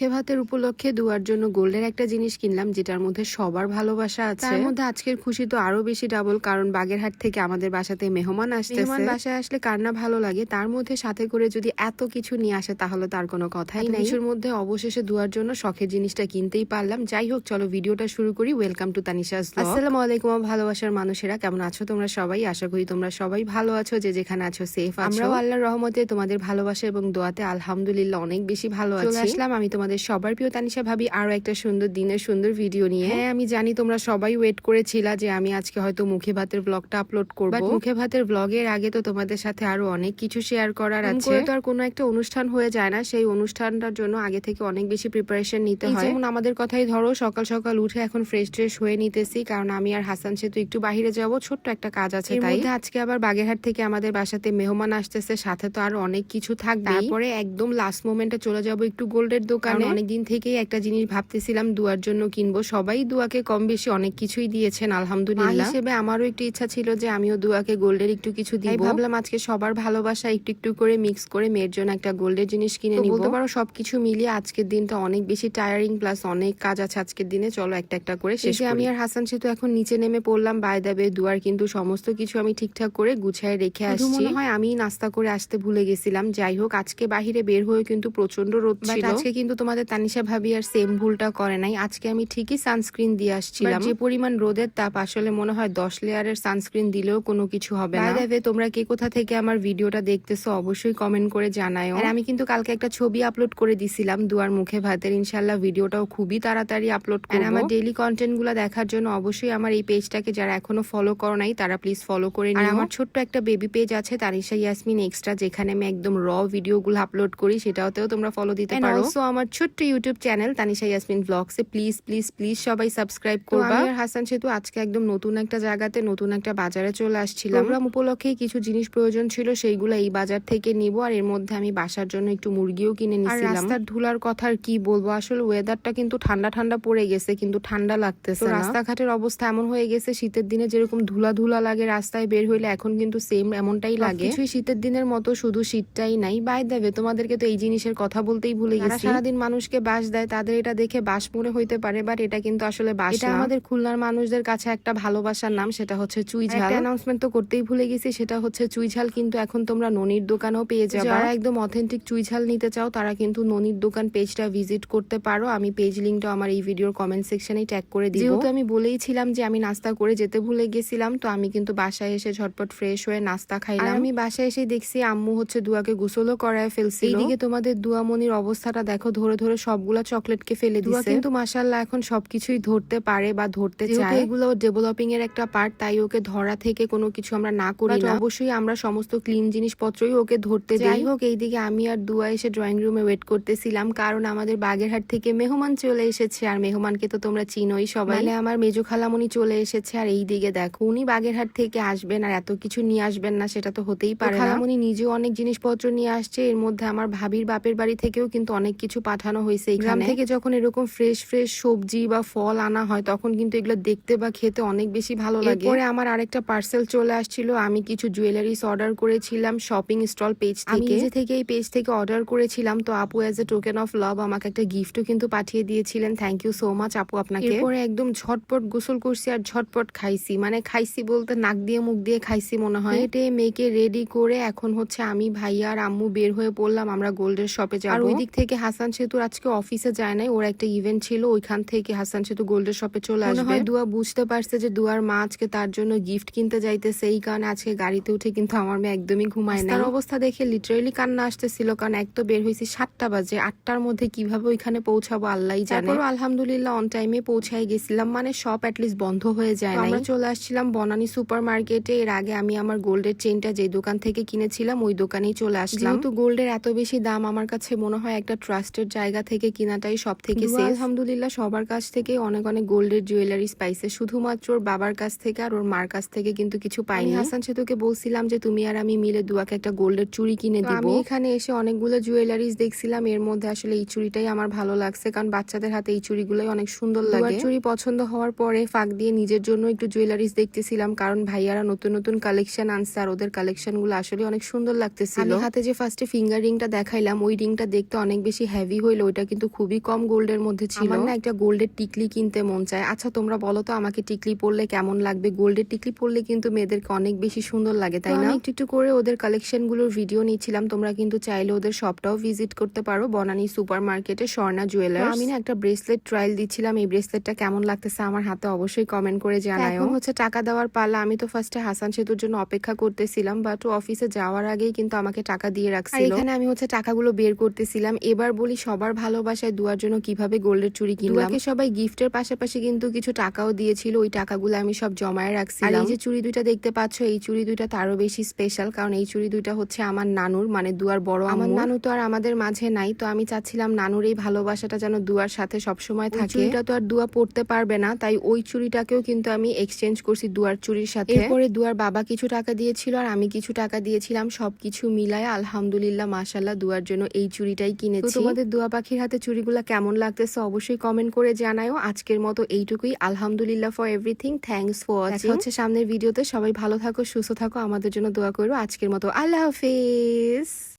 মুখে ভাতের উপলক্ষে দুয়ার জন্য গোল্ডের একটা জিনিস কিনলাম যেটার মধ্যে সবার ভালোবাসা আছে। তার মধ্যে আজকের খুশি তো আরও বেশি ডাবল কারণ বাগেরহাট থেকে আমাদের বাসাতে মেহমান আসছে মেহমান বাসায় আসলে কার না ভালো লাগে তার মধ্যে সাথে করে যদি এত কিছু নিয়ে আসে তাহলে তার কোনো কথাই নাই। কিছুর মধ্যে অবশেষে দুয়ার জন্য শখের জিনিসটা কিনতেই পারলাম। যাই হোক চলো ভিডিওটা শুরু করি। ওয়েলকাম টু তানিশাস আসসালামু আলাইকুম ভালোবাসার মানুষেরা কেমন আছো তোমরা সবাই? আশা করি তোমরা সবাই ভালো আছো যে যেখানে আছো সেফ আছো। আমরাও আল্লাহর রহমতে তোমাদের ভালোবাসা এবং দোয়াতে আলহামদুলিল্লাহ অনেক বেশি ভালো আছি। চলে আসলাম আমি তোমাদের সবার প্রিয় তানিশা ভাবি আরও একটা সুন্দর দিনের সুন্দর ভিডিও নিয়ে। হ্যাঁ। আমি জানি তোমরা সবাই ওয়েট করেছিলা যে আমি আজকে হয়তো মুখে ভাতের ব্লগটা আপলোড করব। মুখে ভাতের ব্লগের আগে তো তোমাদের সাথে আরও অনেক কিছু শেয়ার করার আছে। তো আর কোনো একটা অনুষ্ঠান হয়ে যায় না। সেই অনুষ্ঠানটার জন্য আগে থেকে অনেক বেশি প্রিপারেশন নিতে হয়। যেমন আমাদের কথাই ধরো সকাল সকাল উঠে এখন ফ্রেশ ট্রেশ হয়ে নিতেছি। কারণ আমি আর হাসান সেতু একটু বাইরে যাব ছোট্ট একটা কাজ আছে তাই। আজকে আবার বাগেরহাট থেকে আমাদের বাসাতে মেহমান আসতেছে সাথে তো আরও অনেক কিছু থাকবে তারপরে একদম লাস্ট মোমেন্টে চলে যাব একটু গোল্ডের দোকানে। অনেক দিন থেকেই একটা জিনিস ভাবতেছিলাম দুয়ার জন্য কিনবো। সবাই দুয়াকে কম বেশি অনেক কিছুই দিয়েছেন আলহামদুলিল্লাহ। হিসেবে আমারও একটু ইচ্ছা ছিল যে আমিও দুয়াকে গোল্ডের একটু কিছু দিব। ভাবলাম আজকে সবার ভালোবাসা একটু একটু করে মিক্স করে মেয়ের জন্য একটা গোল্ডের জিনিস কিনে নিব। বলতে পারো সবকিছু মিলিয়ে আজকের দিনটা অনেক বেশি টায়ারিং প্লাস অনেক কাজ আছে আজকের দিনে। চলো একটা একটা করে শেষ। আমি আর হাসান সেতু এখন নিচে নেমে পড়লাম বাই দেবে দুয়ার কিন্তু সমস্ত কিছু আমি ঠিকঠাক করে গুছায় রেখে আসছি। মনে হয় আমি নাস্তা করে আসতে ভুলে গেছিলাম। যাই হোক আজকে বাহিরে বের হয়ে কিন্তু প্রচণ্ড রোদ ছিল। আজকে কিন্তু তোমাদের তানিশা ভাবি আর সেম ভুলটা করে নাই। আজকে আমি ঠিকই সানস্ক্রিন দিয়ে আসছিলাম। যে পরিমাণ রোদের তাপ আসলে মনে হয় দশ লেয়ারের সানস্ক্রিন দিলেও কোনো কিছু হবে না। তোমরা কে কোথা থেকে আমার ভিডিওটা দেখতেছো অবশ্যই কমেন্ট করে জানায় আর আমি কিন্তু কালকে একটা ছবি আপলোড করে দিছিলাম দুয়ার মুখে ভাতের। ইনশাল্লাহ ভিডিওটাও খুবই তাড়াতাড়ি আপলোড করব। আমার ডেইলি কন্টেন্টগুলো দেখার জন্য অবশ্যই আমার এই পেজটাকে যারা এখনও ফলো করো নাই তারা প্লিজ ফলো করে নিও। আমার ছোট্ট একটা বেবি পেজ আছে তানিশা ইয়াসমিন এক্সট্রা যেখানে আমি একদম র ভিডিও গুলো আপলোড করি সেটাতেও তোমরা ফলো দিতে পারো। আমার ছোট্ট ইউটিউব চ্যানেল তানিশা ইয়াসমিন ব্লগসে প্লিজ প্লিজ প্লিজ সবাই সাবস্ক্রাইব করবা। আর হাসান সেতু আজকে একদম নতুন একটা জায়গাতে নতুন একটা বাজারে চলে আসছিলাম। প্রোগ্রাম উপলক্ষে কিছু জিনিস প্রয়োজন ছিল সেইগুলো এই বাজার থেকে নিব আর এর মধ্যে আমি বাসার জন্য একটু মুরগিও কিনে আর নিছিলাম। রাস্তার ধুলার কথা আর কি বলব? আসলে ওয়েদারটা কিন্তু ঠান্ডা ঠান্ডা পড়ে গেছে কিন্তু ঠান্ডা লাগতেছে না। রাস্তাঘাটের অবস্থা এমন হয়ে গেছে শীতের দিনে যেরকম ধুলা ধুলা লাগে রাস্তায় বের হইলে এখন কিন্তু সেম এমনটাই লাগে। কিছুই শীতের দিনের মতো শুধু শীতটাই নাই। বাই দেবে তোমাদেরকে তো এই জিনিসের কথা বলতেই ভুলে গেছি। সারাদিন মানুষকে বাস দেয় তাদের এটা দেখে বাস মনে হইতে পারে বাট এটা কিন্তু আসলে বাস এটা আমাদের খুলনার মানুষদের কাছে একটা ভালোবাসার নাম সেটা হচ্ছে চুই ঝাল। অ্যানাউন্সমেন্ট তো করতেই ভুলে গেছি সেটা হচ্ছে চুই ঝাল কিন্তু এখন তোমরা ননির দোকানেও পেয়ে যাবে। যারা একদম অথেন্টিক চুই ঝাল নিতে চাও তারা কিন্তু ননির দোকান পেজটা ভিজিট করতে পারো। আমি পেজ লিঙ্কটা আমার এই ভিডিওর কমেন্ট সেকশনে ট্যাগ করে দিব। যেহেতু আমি বলেইছিলাম যে আমি নাস্তা করে যেতে ভুলে গেছিলাম তো আমি কিন্তু বাসায় এসে ঝটপট ফ্রেশ হয়ে নাস্তা খাইলাম। আমি বাসায় এসে দেখছি আম্মু হচ্ছে দুয়াকে গোসলও করায় ফেলছিল। এইদিকে তোমাদের দুয়ামনির অবস্থাটা দেখো ধরে ধরে ধরে সবগুলা চকলেটকে ফেলে দুয়া দিছে। কিন্তু মাশাল্লাহ এখন সবকিছুই ধরতে পারে বা ধরতে চায়। এগুলো ডেভেলপিং এর একটা পার্ট তাই ওকে ধরা থেকে কোনো কিছু আমরা না করি না। অবশ্যই আমরা সমস্ত ক্লিন জিনিসপত্রই ওকে ধরতে যাই হোক এইদিকে আমি আর দুয়া এসে ড্রয়িং রুমে ওয়েট করতেছিলাম কারণ আমাদের বাগেরহাট থেকে মেহমান চলে এসেছে। আর মেহমানকে তো তোমরা চিনোই সবাই। মানে আমার মেজো খালামণি চলে এসেছে আর এই দিকে দেখো উনি বাগেরহাট থেকে আসবেন আর এত কিছু নিয়ে আসবেন না সেটা তো হতেই পারে না। খালামণি নিজেও অনেক জিনিসপত্র নিয়ে আসছে। এর মধ্যে আমার ভাবির বাপের বাড়ি থেকেও কিন্তু অনেক কিছু পাঠানো হয়েছে গ্রাম থেকে যখন এরকম ফ্রেশ ফ্রেশ সবজি বা ফল আনা হয় তখন কিন্তু এগুলো দেখতে বা খেতে অনেক বেশি ভালো লাগে। এরপরে আমার আরেকটা পার্সেল চলে আসছিল। আমি কিছু জুয়েলারিস অর্ডার করেছিলাম শপিং স্টল পেজ থেকে। নিজে থেকে এই পেজ থেকে অর্ডার করেছিলাম। তো আপু as a token of love আমাকে একটা গিফটও কিন্তু পাঠিয়ে দিয়েছিলেন। থ্যাংক ইউ সো মাচ আপু আপনাকে। এরপরে একদম ঝটপট গোসল করছি আর ঝটপট খাইছি। মানে খাইছি বলতে নাক দিয়ে মুখ দিয়ে খাইছি মনে হয়। হেঁটে মেয়েকে রেডি করে এখন হচ্ছে আমি ভাইয়া আর আম্মু বের হয়ে পড়লাম। আমরা গোল্ডের শপে যাব। আর ওই দিক থেকে হাসান সেতুর আজকে অফিসে যায় নাই ওর একটা ইভেন্ট ছিল ওইখান থেকে হাসান সেতু গোল্ডের শপে চলে আসবে। হয় দুয়া বুঝতে পারছে যে দুয়ার মা আজকে তার জন্য গিফট কিনতে যাইতেছে এই কারণে আজকে গাড়িতে উঠে কিন্তু আমার মেয়ে একদমই ঘুমায় না তার অবস্থা দেখে লিটারেলি কান্না আসতেছিল কারণ এক তো বের হয়েছি সাতটা বাজে আটটার মধ্যে কীভাবে ওইখানে পৌঁছাবো আল্লাহ জানে। আলহামদুলিল্লাহ অন টাইমে পৌঁছায় গেছিলাম মানে শপ লিস্ট বন্ধ হয়ে যায় না আমরা চলে আসছিলাম বনানী সুপার মার্কেটে এর আগে আমি আমার গোল্ডের চেনটা যে দোকান থেকে কিনেছিলাম ওই দোকানেই চলে আসলাম। যেহেতু গোল্ডের এত বেশি দাম আমার কাছে মনে হয় একটা ট্রাস্টেড জায়গা থেকে কিনাটাই সব থেকে আলহামদুলিল্লাহ সবার কাছ থেকে অনেক অনেক গোল্ডের জুয়েলারিস পাইছে শুধুমাত্র ওর বাবার কাছ থেকে আর ওর মার কাছ থেকে কিন্তু কিছু পাইনি। হাসান সেতুকে বলছিলাম যে তুমি আর আমি মিলে দুয়াকে একটা গোল্ডের চুড়ি কিনে দিব। আমি এখানে এসে অনেকগুলো জুয়েলারিস দেখছিলাম। এর মধ্যে আসলে এই চুড়িটাই আমার ভালো লাগছে কারণ বাচ্চাদের হাতে এই চুড়িগুলোই অনেক সুন্দর লাগে। চুড়ি পছন্দ হওয়ার পরে ফাঁক দিয়ে নিজের জন্য একটু জুয়েলারিস দেখতেছিলাম কারণ ভাইয়ারা নতুন নতুন কালেকশন আনছে আর ওদের কালেকশনগুলো আসলে অনেক সুন্দর লাগতেছিল। আমি হাতে যে ফার্স্টে ফিঙ্গার রিংটা দেখাইলাম ওই রিংটা দেখতে অনেক বেশি হেভি হয়ে হইল ওইটা কিন্তু খুবই কম গোল্ডের মধ্যে ছিল। আমার না একটা গোল্ডের টিকলি কিনতে মন চায়। আচ্ছা তোমরা বলো তো আমাকে টিকলি পরলে কেমন লাগবে? গোল্ডের টিকলি পরলে কিন্তু মেয়েদেরকে অনেক বেশি সুন্দর লাগে তাই না? একটু একটু করে ওদের কালেকশনগুলোর ভিডিও নিচ্ছিলাম। তোমরা কিন্তু চাইলে ওদের শপটাও ভিজিট করতে পারো। বনানী সুপার মার্কেটে স্বর্ণা জুয়েলার আমি না একটা ব্রেসলেট ট্রায়াল দিচ্ছিলাম। এই ব্রেসলেটটা কেমন লাগতেছে আমার হাতে অবশ্যই কমেন্ট করে জানায় এখন হচ্ছে টাকা দেওয়ার পালা। আমি তো ফার্স্টে হাসান সেতুর জন্য অপেক্ষা করতেছিলাম বাট অফিসে যাওয়ার আগেই কিন্তু আমাকে টাকা দিয়ে রাখছিল। এখানে আমি হচ্ছে টাকাগুলো বের করতেছিলাম। এবার বলি সবার ভালোবাসায় দুয়ার জন্য কীভাবে গোল্ডের চুড়ি কিনলাম? সবাই গিফটের পাশাপাশি কিন্তু কিছু টাকাও দিয়েছিল ওই টাকাগুলো আমি সব জমায়ে রাখছি আর এই যে চুড়ি দুইটা দেখতে পাচ্ছ এই চুড়ি দুইটা তারও বেশি স্পেশাল কারণ এই চুড়ি দুইটা হচ্ছে আমার নানুর মানে দুয়ার বড় আমার নানু তো আর আমাদের মাঝে নাই তো আমি চাচ্ছিলাম নানুর এই ভালোবাসাটা যেন দুয়ার সাথে সবসময় থাকে। চুড়িটা তো আর দুয়া পড়তে পারবে না তাই ওই চুড়িটাকেও কিন্তু আমি এক্সচেঞ্জ করছি দুয়ার চুরির সাথে। এরপরে দুয়ার বাবা কিছু টাকা দিয়েছিল আর আমি কিছু টাকা দিয়েছিলাম সবকিছু মিলায় আলহামদুলিল্লাহ মাশাল্লাহ দুয়ার জন্য এই চুড়িটাই কিনেছি। তোমাদের দুয়া পাখির হাতে চুরিগুলা কেমন লাগতেছে অবশ্যই কমেন্ট করে জানায়ও। আজকের মতো এইটুকুই। আলহামদুলিল্লাহ for everything thanks for watching হচ্ছে সামনের ভিডিওতে সবাই ভালো থাকো সুস্থ থাকো। আমাদের জন্য দোয়া করো। আজকের মতো আল্লাহ হাফেজ।